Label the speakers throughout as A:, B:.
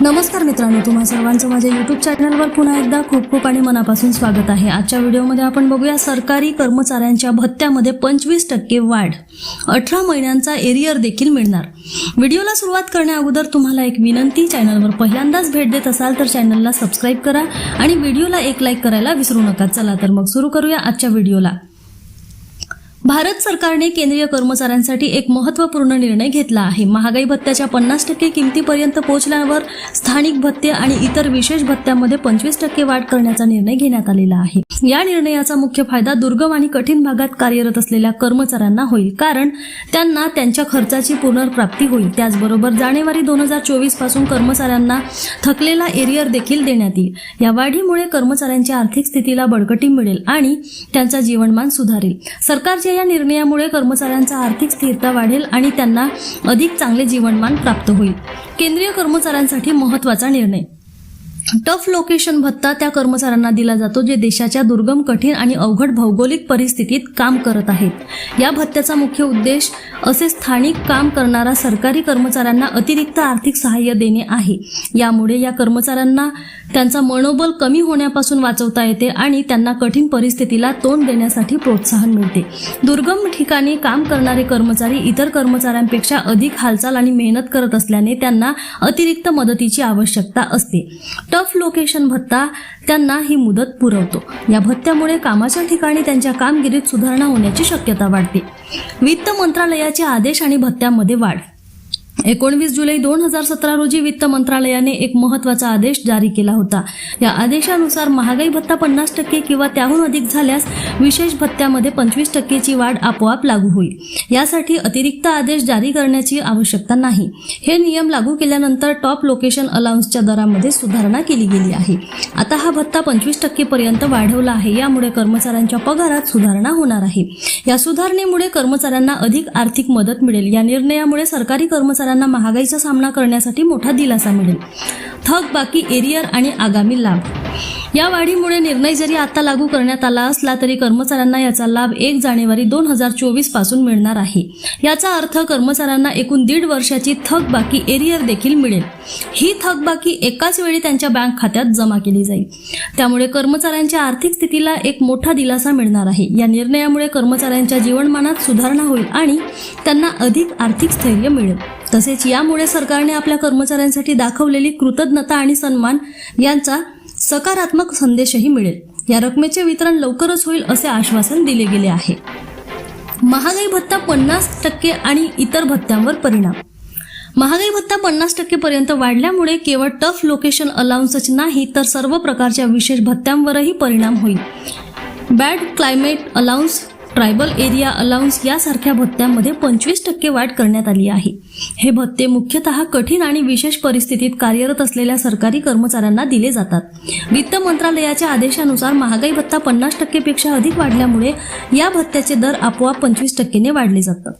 A: नमस्कार मित्रांनो तुम्हा सर्वांचं माझ्या युट्यूब चॅनलवर पुन्हा एकदा खूप खूप आणि मनापासून स्वागत आहे. आजच्या व्हिडिओमध्ये आपण बघूया सरकारी कर्मचाऱ्यांच्या भत्त्यामध्ये पंचवीस टक्के वाढ. अठरा महिन्यांचा एरियर देखील मिळणार. व्हिडिओला सुरुवात करण्या अगोदर तुम्हाला एक विनंती चॅनलवर पहिल्यांदाच भेट देत असाल तर चॅनलला सबस्क्राईब करा आणि व्हिडिओला एक लाईक करायला विसरू नका. चला तर मग सुरू करूया आजच्या व्हिडिओला. भारत सरकारने केंद्रीय कर्मचाऱ्यांसाठी एक महत्त्वपूर्ण निर्णय घेतला आहे. महागाई भत्त्याच्या पन्नास टक्के किमतीपर्यंत पोहोचल्यावर स्थानिक भत्ते आणि इतर विशेष भत्त्यामध्ये पंचवीस टक्के वाढ करण्याचा निर्णय घेण्यात आलेला आहे. या निर्णयाचा मुख्य फायदा दुर्गम आणि कठीण भागात कार्यरत असलेल्या कर्मचाऱ्यांना होईल. कारण त्यांना त्यांच्या खर्चाची पुनर्प्राप्ती होईल. त्याचबरोबर जानेवारी दोन हजार चोवीसपासून कर्मचाऱ्यांना थकलेला एरियर देखील देण्यात येईल. या वाढीमुळे कर्मचाऱ्यांच्या आर्थिक स्थितीला बळकटी मिळेल आणि त्यांचा जीवनमान सुधारेल. सरकारचे सरकारच्या या निर्णयामुळे कर्मचाऱ्यांचा आर्थिक स्थिरता वाढेल आणि त्यांना अधिक चांगले जीवनमान प्राप्त होईल. केंद्रीय कर्मचाऱ्यांसाठी महत्त्वाचा निर्णय. टफ लोकेशन भत्ता त्या कर्मचाऱ्यांना दिला जातो जे देशाच्या दुर्गम कठीण आणि अवघड भौगोलिक परिस्थितीत काम करत आहेत. या भत्त्याचा मुख्य उद्देश असे स्थानिक काम करणारा सरकारी कर्मचाऱ्यांना अतिरिक्त आर्थिक सहाय्य देणे आहे. यामुळे या कर्मचाऱ्यांना त्यांचा मनोबल कमी होण्यापासून वाचवता येते आणि त्यांना कठीण परिस्थितीला तोंड देण्यासाठी प्रोत्साहन मिळते. दुर्गम ठिकाणी काम करणारे कर्मचारी इतर कर्मचाऱ्यांपेक्षा अधिक हालचाल आणि मेहनत करत असल्याने त्यांना अतिरिक्त मदतीची आवश्यकता असते. टफ लोकेशन भत्ता त्यांना ही मुदत पुरवतो. या भत्त्यामुळे कामाच्या ठिकाणी त्यांच्या कामगिरीत सुधारणा होण्याची शक्यता वाढते. वित्त मंत्रालयाचे आदेश आणि भत्त्यामध्ये वाढ. एकोणवीस जुलै दोन हजार सतरा रोजी वित्त मंत्रालयाने एक महत्त्वाचा आदेश जारी केला होता. या आदेशानुसार महागाई भत्ता पन्नास टक्के किंवा त्याहून अधिक झाल्यास विशेष भत्त्यामध्ये पंचवीस टक्केची वाढ आपोआप लागू होईल. यासाठी अतिरिक्त आदेश जारी करण्याची आवश्यकता नाही. हे नियम लागू केल्यानंतर टॉप लोकेशन अलाउन्सच्या दरामध्ये सुधारणा केली गेली आहे. आता हा भत्ता पंचवीस टक्केपर्यंत वाढवला आहे. यामुळे कर्मचाऱ्यांच्या पगारात सुधारणा होणार आहे. या सुधारणेमुळे कर्मचाऱ्यांना अधिक आर्थिक मदत मिळेल. या निर्णयामुळे सरकारी कर्मचाऱ्यांना महागाईचा सामना करण्यासाठी मोठा दिलासा मिळेल. थक बाकी एरियर आणि आगामी लाभ. या वाढीमुळे निर्णय जरी आता लागू करण्यात आला असला तरी कर्मचाऱ्यांना याचा लाभ एक जानेवारी दोन हजार चोवीसपासून मिळणार आहे. याचा अर्थ कर्मचाऱ्यांना एकूण दीड वर्षाची थक बाकी एरियर देखील मिळेल. ही थकबाकी एकाच वेळी त्यांच्या बँक खात्यात जमा केली जाईल. त्यामुळे कर्मचाऱ्यांच्या आर्थिक स्थितीला एक मोठा दिलासा मिळणार आहे. या निर्णयामुळे कर्मचाऱ्यांच्या जीवनमानात सुधारणा होईल आणि त्यांना अधिक आर्थिक स्थैर्य मिळेल. तसेच यामुळे सरकारने आपल्या कर्मचाऱ्यांसाठी दाखवलेली कृतज्ञता आणि सन्मान यांचा सकारात्मक संदेशही मिळेल. या रकमेचे वितरण लवकरच होईल असे आश्वासन दिले गेले आहे. महागाई भत्ता पन्नास टक्के आणि इतर भत्त्यांवर परिणाम. महागाई भत्ता पन्नास टक्केपर्यंत वाढल्यामुळे केवळ टफ लोकेशन अलाउन्सच नाही तर सर्व प्रकारच्या विशेष भत्त्यांवरही परिणाम होईल. Bad climate allowance tribal area allowance यासारख्या भत्त्यांमध्ये पंचवीस टक्के वाढ करण्यात आली आहे. हे भत्ते मुख्यतः कठीण आणि विशेष परिस्थितीत कार्यरत असलेल्या सरकारी कर्मचाऱ्यांना दिले जातात. वित्त मंत्रालयाच्या आदेशानुसार महागाई भत्ता पन्नास टक्केपेक्षा अधिक वाढल्यामुळे या भत्त्याचे दर आपोआप पंचवीस टक्केने वाढले जातात.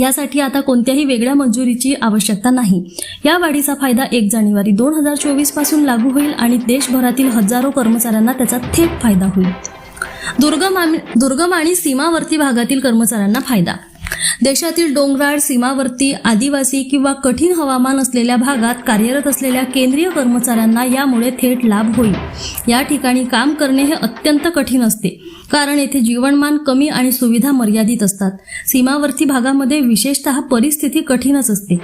A: यासाठी आता कोणत्याही वेगळ्या मंजुरीची आवश्यकता नाही. या वाढीचा फायदा एक जानेवारी दोन हजार चोवीसपासून लागू होईल आणि देशभरातील हजारो कर्मचाऱ्यांना त्याचा थेट फायदा होईल. दुर्गम दुर्गम आणि सीमावर्ती भागातील कर्मचाऱ्यांना फायदा. देशातील डोंगराळ सीमावर्ती आदिवासी किंवा कठीण हवामान असलेल्या भागात कार्यरत असलेल्या केंद्रीय कर्मचाऱ्यांना यामुळे थेट लाभ होईल. या ठिकाणी काम करणे हे अत्यंत कठीण असते कारण येथे जीवनमान कमी आणि सुविधा मर्यादित असतात. सीमावर्ती भागामध्ये विशेषतः परिस्थिती कठीणच असते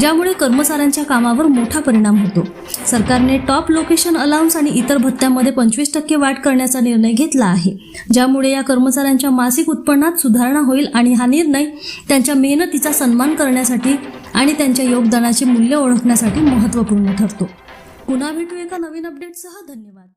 A: ज्यामुळे कर्मचाऱ्यांच्या कामावर मोठा परिणाम होतो. सरकारने टॉप लोकेशन अलाउन्स आणि इतर भत्त्यामध्ये पंचवीस टक्के वाढ करण्याचा निर्णय घेतला आहे ज्यामुळे या कर्मचाऱ्यांच्या मासिक उत्पन्नात सुधारणा होईल आणि हा निर्णय त्यांच्या मेहनतीचा सन्मान करण्यासाठी आणि त्यांच्या योगदानाचे मूल्य ओळखण्यासाठी महत्त्वपूर्ण ठरतो. पुन्हा भेटू एका नवीन अपडेटसह धन्यवाद.